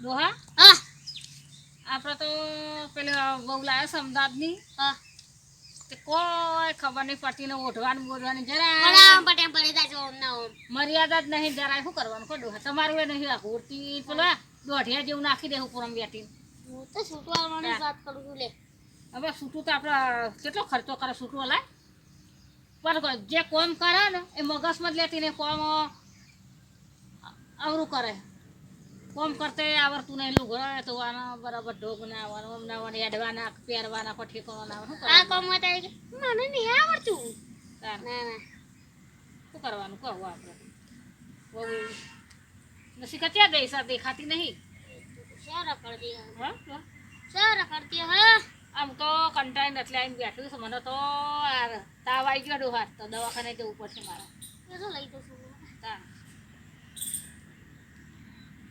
ડોહા હા. આપણે તો પેલા બહુ લાવ્યો છે અમદાવાદની. હા. તે કોઈ ખબર નહીં પડતી ને ઓઢવાનું બોઢવાની. જરા પડા પડી જાય જો ના ઓમ. મર્યાદા જ નહીં. જરાય શું કરવાનું? કોઈ ડોહા તમારું એ નહીં આ કુર્તી પેલા દોઢિયા જેવું નાખી દેવું પૂરમ બેટી હું તો છૂટવાની વાત કરું છું લે. હવે સૂટું તો આપણે કેટલો ખર્ચો કરે સૂટું લાય પણ જે કોમ કરે ને એ મગજમાં જ લેતી ને કોમ અવરું કરે. કોમ કરતે આવડતું નહીં લુગડા ધોવાના બરાબર ઢોગ ના આવવાનું આમ ના આવવાનું એડવાના પહેરવાના કોઈ ઠેકાણો ના આવે શું આ કોમ હતા મને નહીં આવડતું. ના ના. શું કરવાનું? કહું આપણે બહુ નસી કચ્યા દઈશા? દેખાતી નહીં. સારા કરતી હા સારા કરતી હા આમ તો કંટાળી નથી આવીને બેઠું છે. મને તો આ તાવ આવી ગયો હાથ. તો દવાખાને જવું પડશે મારે. તો લઈ જશું તાર.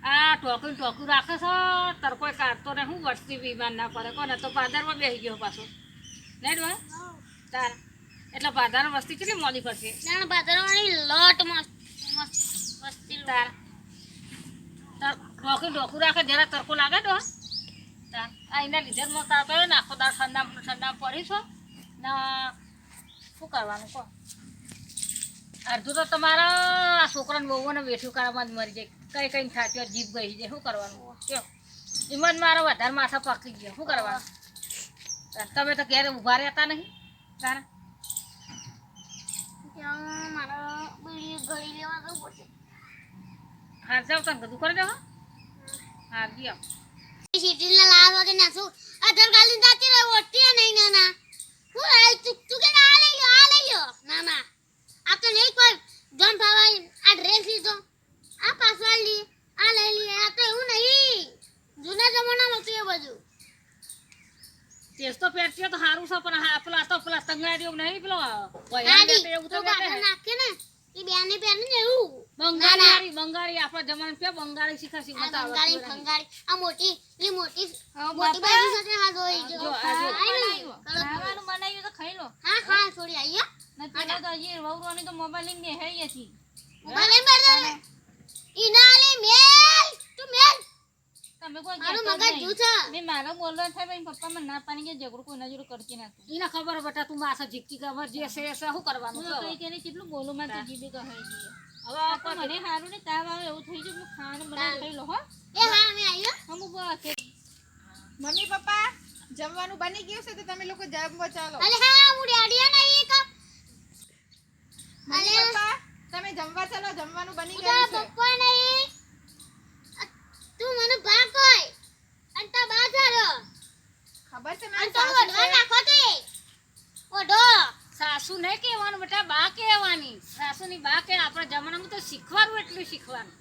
આ ટોકું ટોકું રાખે છે. તરકોય કાઢતો ને હું વસ્તી બીમાર ના પડે. કોને તો પાદરમાં બેસી ગયો પાછો. નહીં ડોહા તાર. એટલે પાદાર વસ્તી કેટલી મોડી પડશે જાણ ભાદરવાની લોટ મસ્ત મસ્તી તાર. તાર ટોકું ટોકું રાખે. જરા તરકો લાગે તો તાર. આ એના લીધે મસ્ત આવતો હોય ને આખો દાળ. ઠંડા ઠંડા પડી છો. ના શું કરવાનું કહો? અડધું તો તમારા આ છોકરાને બહુને વેઠું કરવામાં જ મરી જાય. કઈ કઈ થાચ્યો જીભ ગઈ જાય શું કરવાનું? કયો એમાં જ મારો વધારે માથા પાકી ગયો. શું કરવાનું? તમે તો ઘેર ઊભા રહેતા નહીં તારા? હાર જાવ તને બધું કરી દેવા હાર ગયો. સિટીને લાલ વગે નાખું અધર ગાલી રહે ઓટી નહીં ના ના હું આ તું તું કે આ લઈ આ લઈ લો ના ના આ તો નહીં કોઈ જોન ભાવા આ ડ્રેસ લીધો આ પાસવર્ડ લી આ લઈ લી આ તો એવું નહીં જૂના જમાનામાં હતું એ બધું તેજ તો પહેરતી તો સારું છે પણ હા પેલા તો પેલા તંગડા જેવું નહીં પેલો એવું તો. નાખે ને એ બેને પહેરે ને એવું બંગાળી બંગાળી આપણા જમાનામાં પે બંગાળી શીખા શીખ શીખતા બંગાળી બંગાળી આ મોટી એ મોટી મોટી. બાજુ સાથે હા જોઈ જો આ જો. ખાવાનું બનાવ્યું તો ખાઈ લો હા હા થોડી આઈ હો. ને પેલા તો હજી વહુરોની તો મોબાઈલ લઈને બેહાઈ હતી મોબાઈલ નહીં બદલે ને. ઈનાલી મેલ. તું મેલ. તમે કોઈ મારું મગજ નહીં. જુ છે મારો બોલવા થાય ભાઈ પપ્પા મને ના પાણી કે ઝઘડું કોઈ નજર કરતી નથી એને ખબર બેટા તું માથા જીતતી ખબર જે છે એ શું કરવાનું તો કઈ કે કેટલું બોલું માં તો જીભે કહાઈ ગઈ હવે આ આ મને હારું ને તાવ આવે એવું થઈ ગયું હું ખાવાનું બનાવી ખાઈ લો હો. એ હા અમે આઈ હો. અમુક વાર મમ્મી પપ્પા જમવાનું બની ગયું છે તો તમે લોકો જમવા ચાલો. અલે હા હું રેડિયા નહીં કા મમ્મી અલે. પપ્પા તમે જમવા ચાલો જમવાનું બની ગયું છે. પપ્પા નહીં તું મને ભાગ કોઈ અંતા બાજારો ખબર છે અંતો તો સાસુ ઓઢવા નાખો તે. ઓઢો. સાસુ નહીં કહેવાનું બેટા બા કહેવાની. સાસુની બા કે આપણે જમાનામાં તો શીખવાનું એટલું શીખવાનું.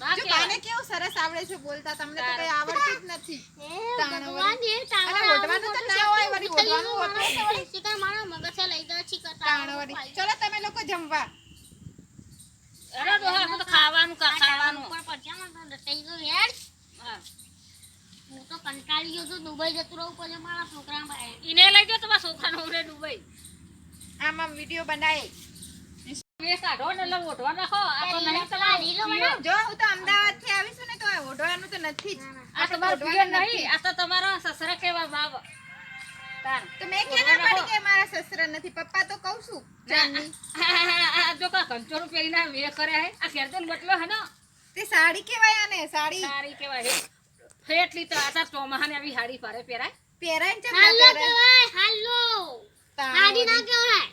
બા જો બાને કેવું સરસ આવડે છે બોલતા તમને તો. કઈ આવડતું જ નથી. ભગવાન એ તાવડ ઓઢવાનું તો ના હોય, વળી ઓઢવાનું હોતું જ નહીં. વળી શિકાર મારો મગજ લઈ દો શિકાર તાણ ચલો તમે લોકો જમવા. અરે ડોહા, આપણે તો ખાવાનું કા ખાવાનું ઉપર પડ્યા માં તો થઈ યાર. હું. તો કંટાળી ગયો છું દુબઈ જતું રહું પછી મારા છોકરા પાસે ઈને લઈ જાઓ તમારા છોકરાને ઉરે દુબઈ. આમ આમ વીડિયો બનાવે બે કાઢો ને એટલે ઓઢવા નાખો. આ તો નહીં પેલા લીલો બનાવ. જો હું અમદાવાદથી આવીશું ને તો આ તો નથી આ તમારો આ તો તમારા સસરા કેવા બાપ. તો મેં ક્યાં ના પાડી કે મારા સસરા નથી પપ્પા તો કહું છું. ચાંદની. આ- આ- આ જો કા કંચોરું પહેરીને વે કર્યા હે. આ ખેરદન બટલો હે ને. તે સાડી કેવાય આને સાડી. સારી કેવાય હે. ફેટલી તો આ ચોમાહાને આવી હારી પારે પહેરાય. પહેરાય ને ચમ ના હાલો પહેરાય? કહેવાય હાલો. તાણ હાડી ના કહેવાય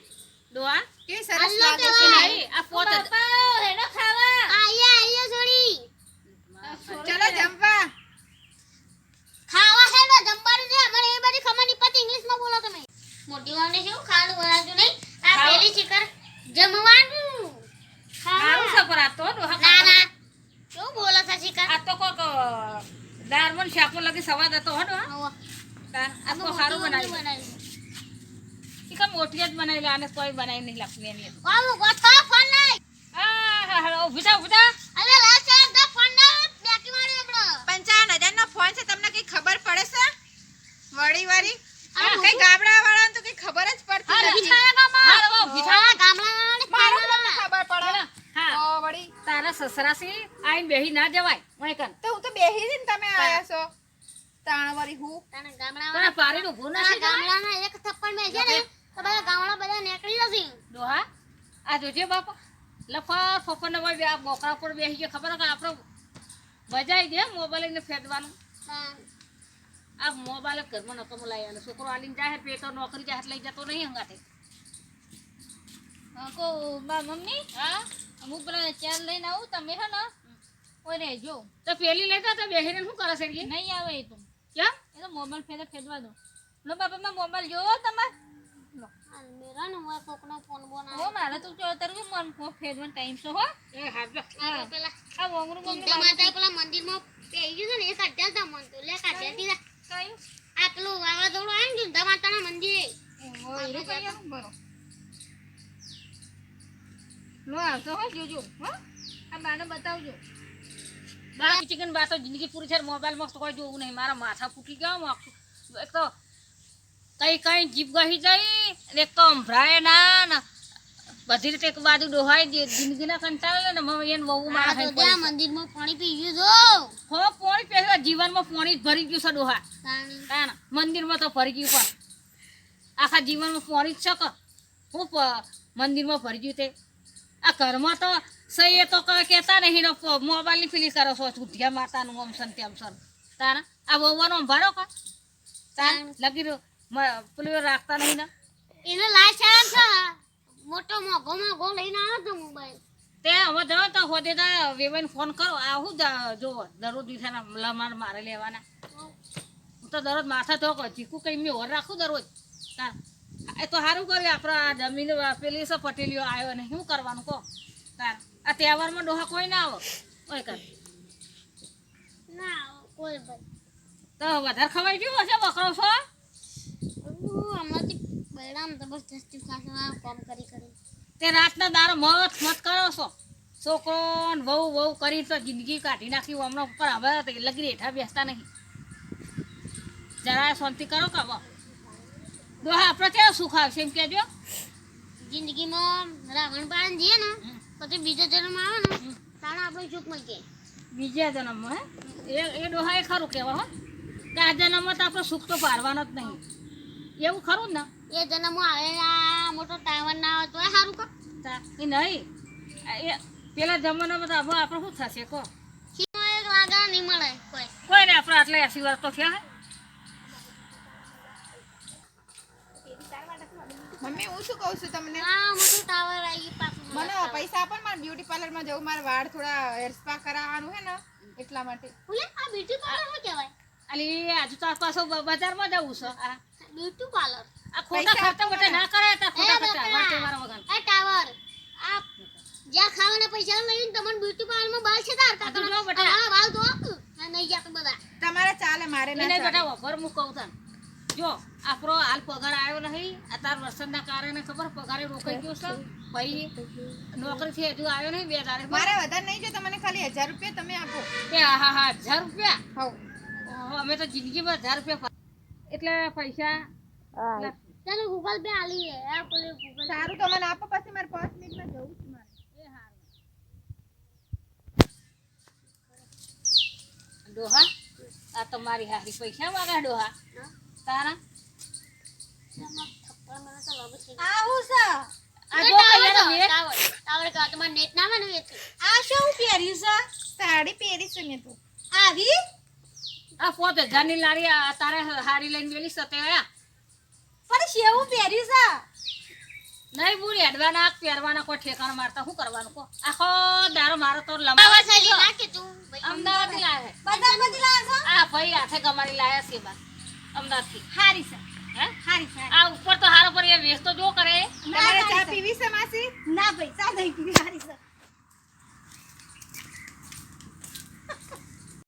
ડોહા કેવી સરસ હાલો લાગે છે કહેવાય. નહીં આ પોત બાપા હેડો ખાવા. આઈએ આઈએ છોડી ચલો જમવા. ખાવા છે ને જમવાનું છે. મને એ બધી ખબર નહીં પતી ઇંગ્લિશમાં બોલો તમે. મોટી વાને શું ખાવાનું બનાવતું નહીં. આ પેલી શિખર જમવાનું. ખાવાનું પણ આ તો ના ના. શું બોલો છો શિખર? આ તો કોક દારમન શાકો લગી સવાદ હતો હો ડોહા આ તો સારું બનાવ્યું. શિખર મોટી જ બનાવી આને કોઈ બનાવી નહીં લાગતી એની આવો ગોથો ફોન લઈ. હા હા હા ઊભી ઊભી થા અરે લાલ સાહેબ દા ફોન ના બેકી મારી આપણો પંચાવન હજાર નો ફોન છે તમને કઈ ખબર પડે છે વળી વાળી અરે કઈ ગામડા વાળા તો કઈ ખબર જ પડતી હા, નથી હા, હવે ઊભી થા. હા ગામડા વાળાને મારે ફોન તો તમને ખબર પડે હા તો વળી તારા સરાસી આઈને બેહી ના જવાય. ઓય કન. તો હું તો બેહી ને તમે આયા છો. તાણ વળી હું. તને ગામડા વાળા પારીને નું ના આ ગામડા ના એક થપ્પડ મે છે ને તો બધા ગામડા બધા નીકળી જશે. ડોહા આ જોજે બાપા. લફા ફફને વળી આ બોકરા પર બેસી ગયો. ખબર કે આપણો બજાઈ દે મોબાઈલ ને ફેદવાનું. આ મોબાઈલ જ ઘરમાં નકમ લાયા છોકરો આલીને જાય પેટો નોકરી જાય લઈ જતો નહીં હંગાતે હા, કો બા મમ્મી? હા? હું પેલા ચાર લઈને આવું તમે હે ને ઓય જો. તો પેલી લેતા તો બેહીને શું કરે છે એ? નહીં આવે એ તો. કેમ એ તો મોબાઈલ ફેરે ફેરવા દો. લો બાપા મેં મોબાઈલ જોવો તમારે આ મેરા ને હું કોકનો ફોન બોન હો મારે તો ચોતર બી મન ફો ફેરવાનો ટાઈમ છે હો. એ પેલા. આ વોંગરું વોંગરું માતા પેલા મંદિરમાં પેઈ ગયું છે ને એ કાઢ્યા તા મન તો. લે કાઢ્યા તીરા કયું આ પેલું વાવાઝોડું આવ્યું ને માતાના મંદિરે. એરું કઈ બરો. લો આવતો હો જોજો હો. આ બાને બતાવજો. બાકી ચિકન બા તો જિંદગી પૂરી છે મોબાઈલમાં તો કોઈ જોવું નહીં. મારા માથા ફૂટી ગયા એક તો કઈ કઈ જીભ ગહી જાય એક તો અંભરાય ના ને બધી રીતે એક બાજુ ડોહાઈ દે જિંદગીના કંટાળે ને મમ્મી એને બહુ મારા ખાઈ ત્યાં મંદિરમાં પાણી પી ગયું જો હો પાણી પહેલા જીવનમાં પોણી જ ભરી ગયું છે ડોહા. તાણી. મંદિરમાં તો ભરી ગયું પણ. આખા જીવનમાં પોણી જ છે હું પ- મંદિરમાં ભરી ગયું તે. આ ઘરમાં તો સહી એ તો કહેતા નહીં મોબાઈલની ફીલી કરો છો ચૂંટિયા માતાનું ઓમ સન તેમ સન તારા? આ વહુવાનો ભરો કા? તાર? લગી રહ્યો. પેલું રાખતા નહીં ને? એને લાય છે મોટો મોગો મોગો લઈને આવ્યો તો મોબાઈલ. તે હવે જો તો હોદે તો વેવાઈને ફોન કરો. આ હું જોવો દરરોજ દિવસના લમાર મારે લેવાના. હું. તો દરરોજ માથા ધોકો ચીકુ કઈ મેં હોર રાખું દરરોજ? તાર? એ તો સારું કર્યું આપણા જમીન પેલી છે પટેલીઓ આવ્યો ને શું કરવાનું કહો? તાર આ તહેવારમાં ડોહા કોઈ ના આવો? ઓય કર. ના કોઈ તો વધારે ખવાઈ ગયું હશે બકરો છો? હમણાંથી બૈરામ જબરજસ્તી ખાસો આ કામ કરી કરી. તે રાતના દારો મત મત કરો છો? છોકરો વહુ વહુ કરી તો જિંદગી કાઢી નાખી હમણાં ઉપર. હવે લગી હેઠા બેસતા નહીં. જરા શાંતિ કરો કે ડોહા આપણે ક્યાં સુખ આવશે એમ કહેજો જિંદગીમાં રાવણ પાન જઈએ ને પછી બીજો જન્મ આવે ને તાણે આપણે સુખ મળીએ બીજા જન્મમાં હે? એ એ ડોહા એ ખરું કહેવા હો? કે આ જન્મમાં તો આપણો સુખ તો પારવાનો જ નહીં. એવું ખરું ને? એ જન્મ આવે આ મોટો ટાવર ના આવે તો સારું તા એ નહીં. એ પેલા જમાનામાં તો આપણે શું થશે કહો વાગા નહીં મળે કોઈ. કોઈ ને આપણે આટલા એસી વર્ષ તો થયા હે મમ્મી હું શું કહું છું તમને? આ મોટું ટાવર આવી પાછું મને પૈસા આપો ને મારે બ્યુટી પાર્લરમાં જવું મારે વાળ થોડા હેર સ્પા કરાવવાનું હે ને એટલા માટે. બોલે આ બ્યુટી પાર્લર શું કહેવાય? અલી આજુ તો આ પાછો બ- બજારમાં જવું છે. આ બ્યુટી પાર્લર આ ખોટા ખર્ચા માટે ના કરાય તા ખોટા ખર્ચા વાર તહેવાર વગર. આ ટાવર આ જ્યાં ખાવાના પૈસા લઈને તમને બ્યુટી પાર્લરમાં બાલ છે તાર આ તો જો બેટા. હા બાલ તો નહીં જાતો બધા. તમારે ચાલે મારે ના ચાલે. બેટા તને જો આપણો હાલ પગાર આવ્યો નહીં. અત્યાર વરસાદના કારણે ખબર પગારે રોકાઈ ગયો છે. પછી નોકરીથી હજુ આવ્યો નહીં બે તારે મારે વધારે નહીં છે તમને ખાલી હજાર રૂપિયા તમે આપો. કે હા હા હજાર રૂપિયા? હા અમે તો જિંદગીમાં હજાર રૂપિયા એટલે પૈસા? ચાલો ગૂગલ પે આલી ગૂગલ સારું તો મને આપો પછી મારે પાંચ મિનિટમાં જવું છે મારે. એ હારું. ડોહા આ તમારી મારી હારી પૈસા વાગા ડોહા. તારા? આવું છે આ જો ટાવર ટાવર કા તમારે નેટ ના આવે ને આ શું પહેર્યું છે? સાડી પહેરી છે મેં તો. આવી? આ પોત હજારની લારી આ તારે હારી લઈને ગયેલી સતે આ પણ શેવું પહેર્યું છે? નહીં બુરી અડવાના પહેરવાના કોઈ ઠેકાણ મારતા. શું કરવાનું કો આખો દારો મારો તો લંબાવા અમદાવાદ લાવે છો? આ ભાઈ હાથે ગમાડી લાયા છે બા. અમદાવાદથી. હારી સર હારી સર આ ઉપર તો હારો પર એ વેસ્તો જો કરે. પીવી છે માસી? ના ભાઈ ચા નહીં પીવી હારી સર